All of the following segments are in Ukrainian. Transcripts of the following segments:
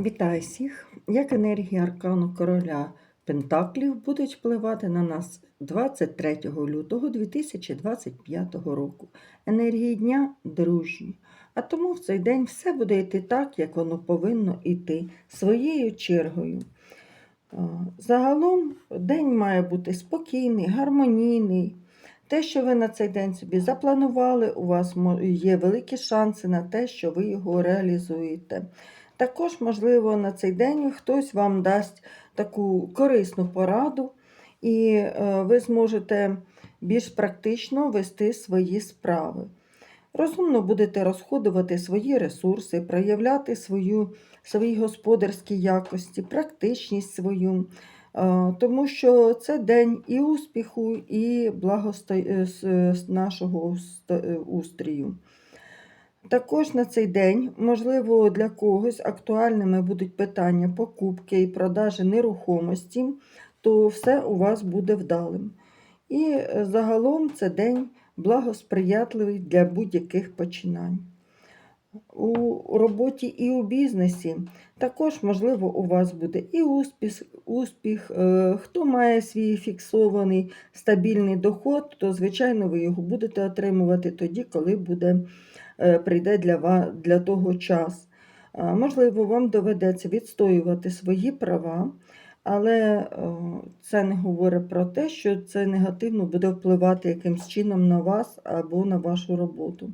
Вітаю всіх! Як енергії аркану короля Пентаклів будуть впливати на нас 23 лютого 2025 року. Енергії дня дружні. А тому в цей день все буде йти так, як воно повинно йти, своєю чергою. Загалом день має бути спокійний, гармонійний. Те, що ви на цей день собі запланували, у вас є великі шанси на те, що ви його реалізуєте. Також, можливо, на цей день хтось вам дасть таку корисну пораду, і е, ви зможете більш практично вести свої справи. Розумно будете розходувати свої ресурси, проявляти свою, свої господарські якості, практичність свою, е, тому що це день і успіху, і благосто... е, нашого устрію. Також на цей день, можливо, для когось актуальними будуть питання покупки і продажі нерухомості, то все у вас буде вдалим. І е, загалом це день благосприятливий для будь-яких починань. У роботі і у бізнесі також, можливо, у вас буде і успіх, успіх. Е, Хто має свій фіксований стабільний доход, то, звичайно, ви його будете отримувати тоді, коли буде, е, прийде для, вас, для того час. Можливо, вам доведеться відстоювати свої права, але е, це не говорить про те, що це негативно буде впливати якимсь чином на вас або на вашу роботу.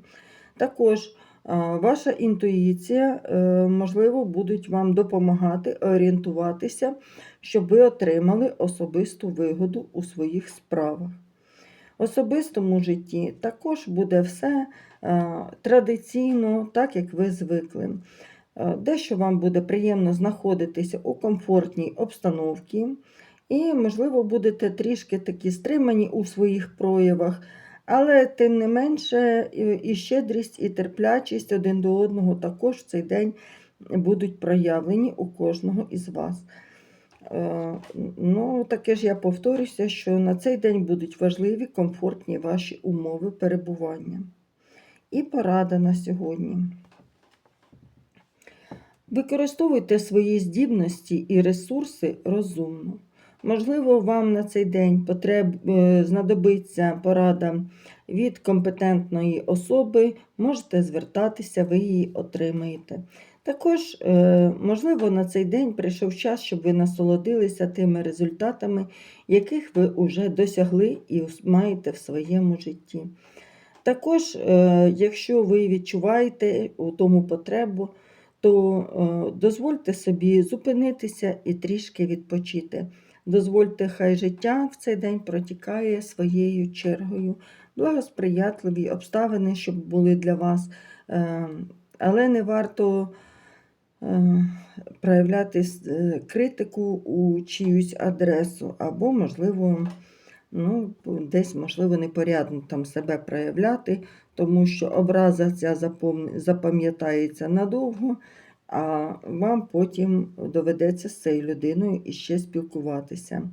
Також Ваша інтуїція, е, можливо, будуть вам допомагати орієнтуватися, щоб ви отримали особисту вигоду у своїх справах. В особистому житті також буде все е, традиційно, так як ви звикли. Е, Дещо вам буде приємно знаходитися у комфортній обстановці, і, можливо, будете трішки такі стримані у своїх проявах, але тим не менше і- щедрість, і терплячість один до одного також в цей день будуть проявлені у кожного із вас. Е, Ну, таке ж я повторюся, що на цей день будуть важливі комфортні ваші умови перебування. І порада на сьогодні. Використовуйте свої здібності і ресурси розумно. Можливо, вам на цей день потреб, е, знадобиться порада від компетентної особи, можете звертатися, ви її отримаєте. Також, е, можливо, на цей день прийшов час, щоб ви насолодилися тими результатами, яких ви вже досягли і маєте в своєму житті. Також, е, якщо ви відчуваєте у тому потребу, то дозвольте собі зупинитися і трішки відпочити. Дозвольте, хай життя в цей день протікає своєю чергою, благосприятливі обставини, щоб були для вас, е, але не варто е, проявляти е, критику у чиюсь адресу, або, можливо, ну, десь, можливо, непорядно там себе проявляти, тому що образа ця запам'ятається надовго, а вам потім доведеться з цією людиною іще спілкуватися.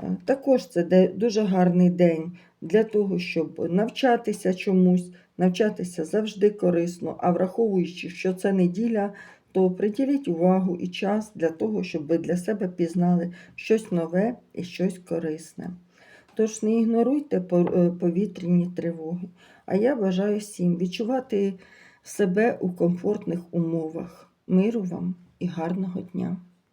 Е, Також це дуже гарний день для того, щоб навчатися чомусь, навчатися завжди корисно, а враховуючи, що це неділя, то приділіть увагу і час для того, щоб ви для себе пізнали щось нове і щось корисне. Тож не ігноруйте е, повітряні тривоги. А я бажаю всім відчувати себе у комфортних умовах. Миру вам і гарного дня!